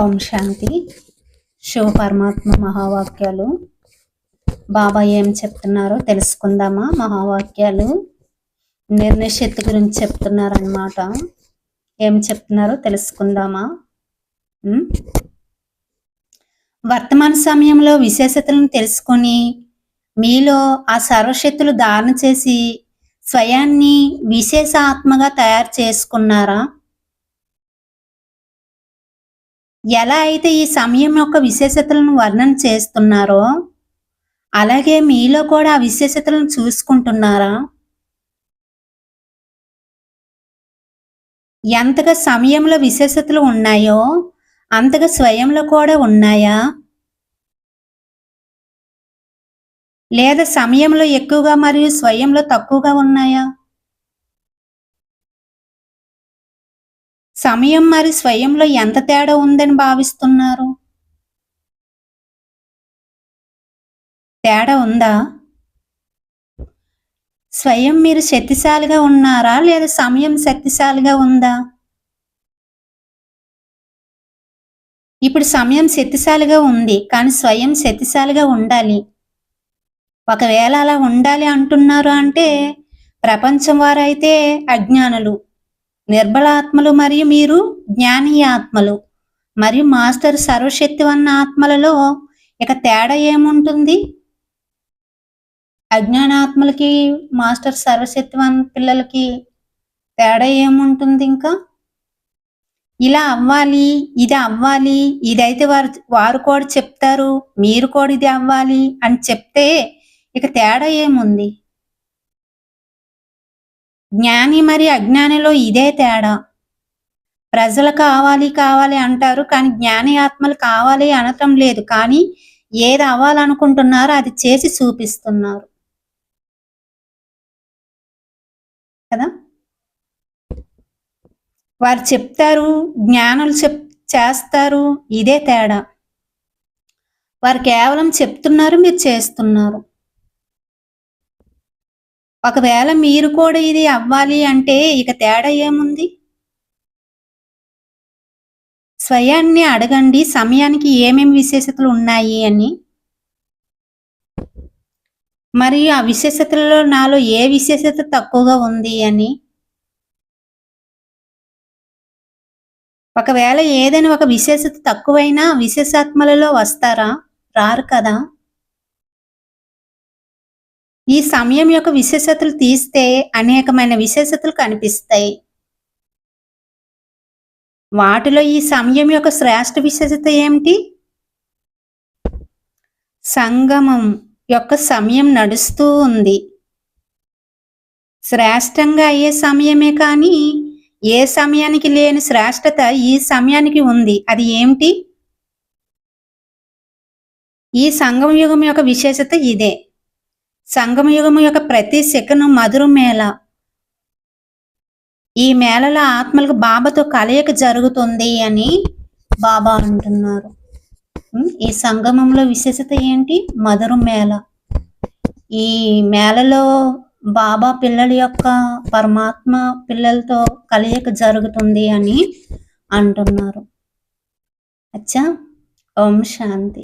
ఓం శాంతి. శివ పరమాత్మ మహావాక్యాలు. బాబా ఏం చెప్తున్నారో తెలుసుకుందామా మహావాక్యాలు? నిర్ణయశక్తి గురించి చెప్తున్నారనమాట ఏం చెప్తున్నారో తెలుసుకుందామా? వర్తమాన సమయంలో విశేషతలను తెలుసుకొని మీలో ఆ సర్వశక్తులు ధారణ చేసి స్వయాన్ని విశేష ఆత్మగా తయారు చేసుకున్నారా? ఎలా అయితే ఈ సమయం యొక్క విశేషతలను వర్ణన చేస్తున్నారో అలాగే మీలో కూడా ఆ విశేషతలను చూసుకుంటున్నారా? ఎంతగా సమయంలో విశేషతలు ఉన్నాయో అంతగా స్వయంలో కూడా ఉన్నాయా? లేదా సమయంలో ఎక్కువగా మరియు స్వయంలో తక్కువగా ఉన్నాయా? సమయం మరి స్వయంలో ఎంత తేడా ఉందని భావిస్తున్నారు? తేడా ఉందా? స్వయం మీరు శక్తిశాలిగా ఉన్నారా? లేదా సమయం శక్తిశాలిగా ఉందా? ఇప్పుడు సమయం శక్తిశాలిగా ఉంది కానీ స్వయం శక్తిశాలిగా ఉండాలి. ఒకవేళ అలా ఉండాలి అంటున్నారు అంటే ప్రపంచం వారైతే అజ్ఞానులు. నిర్బలాత్మలు మరియు మీరు జ్ఞానీయ ఆత్మలు మరియు మాస్టర్ సర్వశక్తివన్న ఆత్మలలో ఇక తేడా ఏముంటుంది? అజ్ఞానాత్మలకి మాస్టర్ సర్వశక్తివన్ పిల్లలకి తేడా ఏముంటుంది ఇంకా? ఇలా అవ్వాలి ఇది అవ్వాలి ఇదైతే వారు వారు కూడా చెప్తారు మీరు కూడా ఇది అవ్వాలి అని చెప్తే ఇక తేడా ఏముంది? జ్ఞాని మరి అజ్ఞానిలో ఇదే తేడా. ప్రజలు కావాలి కావాలి అంటారు కానీ జ్ఞాని ఆత్మలు కావాలి అనటం లేదు కానీ ఏది అవ్వాలనుకుంటున్నారో అది చేసి చూపిస్తున్నారు. కదా? వారు చెప్తారు జ్ఞానులు చెప్ చేస్తారు ఇదే తేడా. వారు కేవలం చెప్తున్నారు మీరు చేస్తున్నారు. ఒకవేళ మీరు కూడా ఇది అవ్వాలి అంటే ఇక తేడా ఏముంది? స్వయాన్ని అడగండి సమయానికి ఏమేమి విశేషతలు ఉన్నాయి అని. మరియు ఆ విశేషతలలో నాలో ఏ విశేషత తక్కువగా ఉంది అని. ఒకవేళ ఏదైనా ఒక విశేషత తక్కువైనా విశేషాత్మలలో వస్తారా? రారు కదా. ఈ సమయం యొక్క విశేషతలు తీస్తే అనేకమైన విశేషతలు కనిపిస్తాయి. వాటిలో ఈ సమయం యొక్క శ్రేష్ఠ విశేషత ఏమిటి? సంగమం యొక్క సమయం నడుస్తూ ఉంది. శ్రేష్టంగా అయ్యే సమయమే కానీ ఏ సమయానికి లేని శ్రేష్టత ఈ సమయానికి ఉంది. అది ఏమిటి? ఈ సంగమ యుగం యొక్క విశేషత ఇదే. సంగమయుగము యొక్క ప్రతి శకను మధుర మేళ. ఈ మేళలో ఆత్మలకు బాబాతో కలయిక జరుగుతుంది అని బాబా అంటున్నారు. ఈ సంగమంలో విశేషత ఏంటి? మధుర మేళ. ఈ మేళలో బాబా పిల్లల యొక్క పరమాత్మ పిల్లలతో కలయిక జరుగుతుంది అని అంటున్నారు. అచ్చా? ఓం శాంతి.